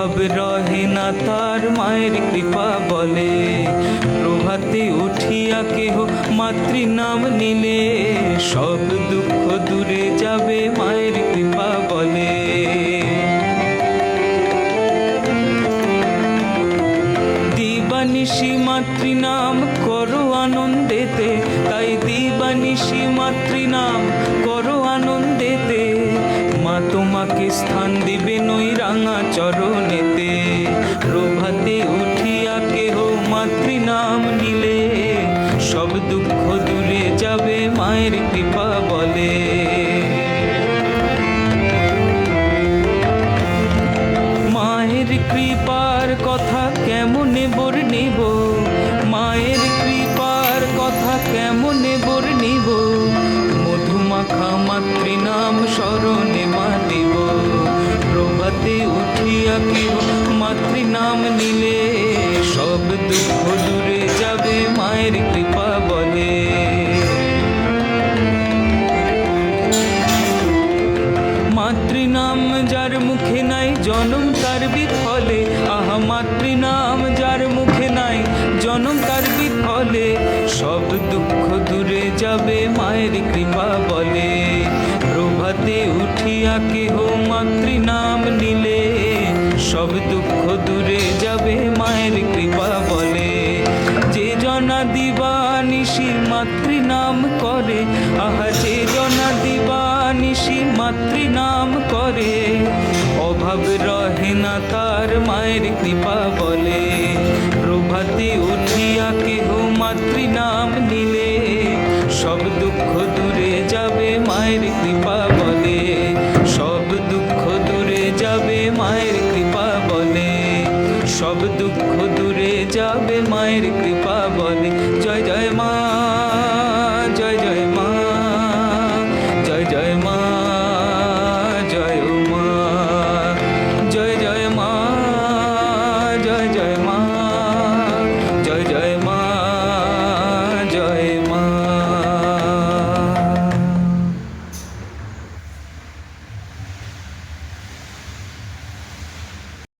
অভাব রহে না তার মায়ের কৃপা বলে। প্রভাতে উঠিয়া কেহ মাতৃ নাম নিলে। সব দুঃখ দূরে যাবে মায়ের কৃপা বলে। দিবানিশি মাতৃনাম করো আনন্দেতে। তাই দিবানিশি মাতৃনাম করো আনন্দেতে। মা তোমাকে স্থান দিবে নই রাঙা চরণেতে কৃপা বলে। মায়ের কৃপার কথা কেমনে বর্ণিব মায়ের কৃপার কথা কেমনে বর্ণিব মধুমাখা মাতৃনাম স্মরণে মাতিব প্রভাতে উঠিয়া কেউ মাতৃনাম নিলে মুখে নাই জনম তার বিফলে। আহা, মাতৃনাম যার মুখে নাই জনম তার বিফলে। সব দুঃখ দূরে যাবে মায়ের কৃপা বলে। প্রভাতে উঠিয়া কেহ মাতৃনাম নিলে। সব দুঃখ দূরে যাবে মায়ের কৃপা বলে। যে জনা দিবা নিশি মাতৃনাম করে, আহা, যে জনা দিবা নিশি মাতৃনাম করে। অভাব রহে না তার মায়ের কৃপা বলে। প্রভাতে উঠিয়া কেহ মাতৃ নাম নিলে। সব দুঃখ দূরে যাবে মায়ের কৃপা বলে। সব দুঃখ দূরে যাবে মায়ের কৃপা বলে। সব দুঃখ দূরে যাবে মায়ের কৃপা বলে।